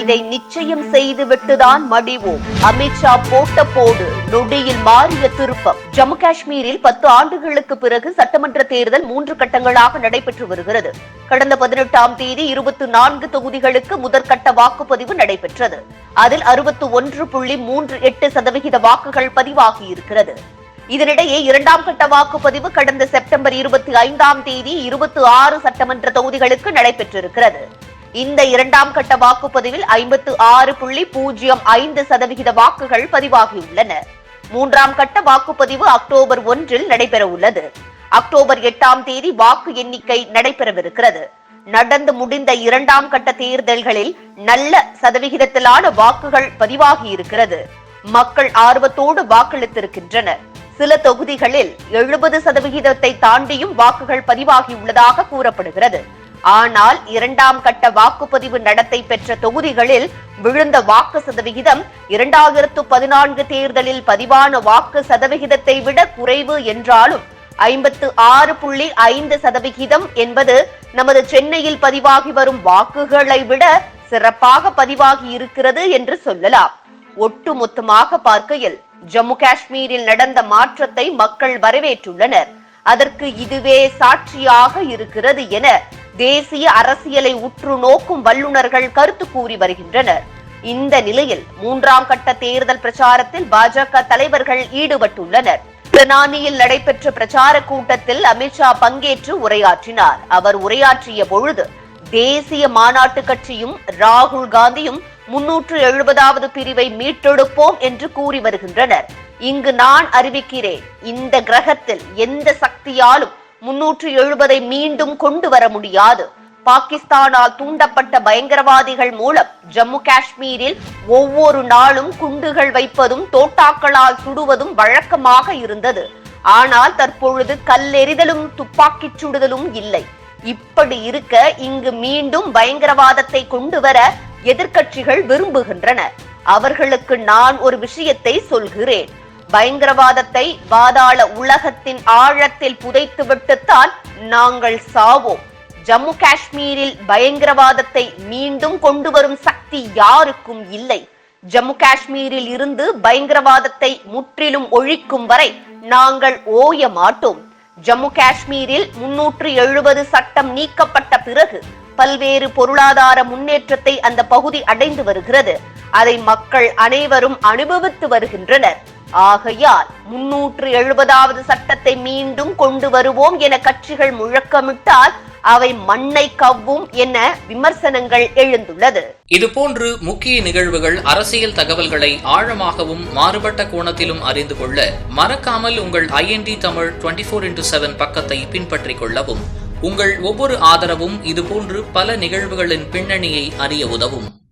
இதை நிச்சயம் செய்துவிட்டுதான் மடிவோம். அமித்ஷா போட்ட போடு நொடியில் மாறிய திருப்பம். ஜம்மு காஷ்மீரில் பத்து ஆண்டுகளுக்கு பிறகு சட்டமன்ற தேர்தல் மூன்று கட்டங்களாக நடைபெற்று வருகிறது. கடந்த பதினெட்டாம் தேதி இருபத்தி நான்கு தொகுதிகளுக்கு முதற்கட்ட வாக்குப்பதிவு நடைபெற்றது. அதில் அறுபத்து ஒன்று புள்ளி மூன்று எட்டு சதவிகித வாக்குகள் பதிவாகி இருக்கிறது. இதனிடையே இரண்டாம் கட்ட வாக்குப்பதிவு கடந்த செப்டம்பர் இருபத்தி ஐந்தாம் தேதி இருபத்தி ஆறு சட்டமன்ற தொகுதிகளுக்கு நடைபெற்றிருக்கிறது. இந்த இரண்டாம் கட்ட வாக்குப்பதிவில் ஐம்பத்து ஆறு புள்ளி பூஜ்ஜியம் ஐந்து சதவிகித வாக்குகள் பதிவாகியுள்ளன. மூன்றாம் கட்ட வாக்குப்பதிவு அக்டோபர் ஒன்றில் நடைபெற உள்ளது அக்டோபர் எட்டாம் தேதி வாக்கு எண்ணிக்கை நடைபெறவிருக்கிறது. நடந்து முடிந்த இரண்டாம் கட்ட தேர்தல்களில் நல்ல சதவிகிதத்திலான வாக்குகள் பதிவாகி இருக்கிறது மக்கள் ஆர்வத்தோடு வாக்களித்திருக்கின்றனர். சில தொகுதிகளில் எழுபது சதவிகிதத்தை தாண்டியும் வாக்குகள் பதிவாகியுள்ளதாக கூறப்படுகிறது. ஆனால் இரண்டாம் கட்ட வாக்குப்பதிவு நடத்தை பெற்ற தொகுதிகளில் விழுந்த வாக்கு சதவிகிதம் இரண்டாயிரத்து பதினான்கு தேர்தலில் பதிவான வாக்கு சதவிகிதத்தை விட குறைவு என்றாலும் ஐம்பத்து ஆறு புள்ளி ஐந்து சதவிகிதம் என்பது நமது சென்னையில் பதிவாகி வரும் வாக்குகளை விட சிறப்பாக பதிவாகி இருக்கிறது என்று சொல்லலாம். ஒட்டுமொத்தமாக பார்க்கையில் ஜம்மு காஷ்மீரில் நடந்த மாற்றத்தை மக்கள் வரவேற்றுள்ளனர். அதற்கு இதுவே சாட்சியாக இருக்கிறது என தேசிய அரசியலை உற்று நோக்கும் வல்லுநர்கள் கருத்து கூறி வருகின்றனர். இந்த நிலையில் மூன்றாம் கட்ட தேர்தல் பிரச்சாரத்தில் பாஜக தலைவர்கள் ஈடுபட்டுள்ளனர். பிரணானியில் நடைபெற்ற பிரச்சார கூட்டத்தில் அமித்ஷா பங்கேற்று உரையாற்றினார். அவர் உரையாற்றிய பொழுது தேசிய மாநாட்டு கட்சியும் ராகுல் காந்தியும் முன்னூற்று எழுபதாவது பிரிவை மீட்டெடுப்போம் என்று கூறி வருகின்றனர். இங்கு நான் அறிவிக்கிறேன் இந்த கிரகத்தில் எந்த சக்தியாலும் முன்னூற்று எழுபதை மீண்டும் கொண்டு வர முடியாது. பாகிஸ்தானால் தூண்டப்பட்ட பயங்கரவாதிகள் மூலம் ஜம்மு காஷ்மீரில் ஒவ்வொரு நாளும் குண்டுகள் வைப்பதும் தோட்டாக்களால் சுடுவதும் வழக்கமாக இருந்தது. ஆனால் தற்பொழுது கல்லெறிதலும் துப்பாக்கிச் சுடுதலும் இல்லை. இப்படி இருக்க இங்கு மீண்டும் பயங்கரவாதத்தை கொண்டு வர எதிர்கட்சிகள் விரும்புகின்றன. அவர்களுக்கு நான் ஒரு விஷயத்தை சொல்கிறேன். பயங்கரவாதத்தை பாதாள உலகத்தின் ஆழத்தில் புதைத்துவிட்டுத்தான் நாங்கள் சாவோம். ஜம்மு காஷ்மீரில் பயங்கரவாதத்தை மீண்டும் கொண்டு வரும் சக்தி யாருக்கும் இல்லை. ஜம்மு காஷ்மீரில் இருந்து பயங்கரவாதத்தை முற்றிலும் ஒழிக்கும் வரை நாங்கள் ஓய மாட்டோம். ஜம்மு காஷ்மீரில் முன்னூற்று எழுபது சட்டம் நீக்கப்பட்ட பிறகு பல்வேறு பொருளாதார முன்னேற்றத்தை அந்த பகுதி அடைந்து வருகிறது. அதை மக்கள் அனைவரும் அனுபவித்து வருகின்றனர். ஆகையால் முன்னூற்று எழுபதாவது சட்டத்தை மீண்டும் கொண்டு வருவோம் என கட்சிகள் முழக்கமிட்டால் அவை மண்ணை கவ்வும் என விமர்சனங்கள் எழுந்துள்ளது. இதுபோன்று முக்கிய நிகழ்வுகள் அரசியல் தகவல்களை ஆழமாகவும் மாறுபட்ட கோணத்திலும் அறிந்து கொள்ள மறக்காமல் உங்கள் IND Tamil twenty four into seven பக்கத்தை பின்பற்றிக் கொள்ளவும். உங்கள் ஒவ்வொரு ஆதரவும் இதுபோன்று பல நிகழ்வுகளின் பின்னணியை அறிய உதவும்.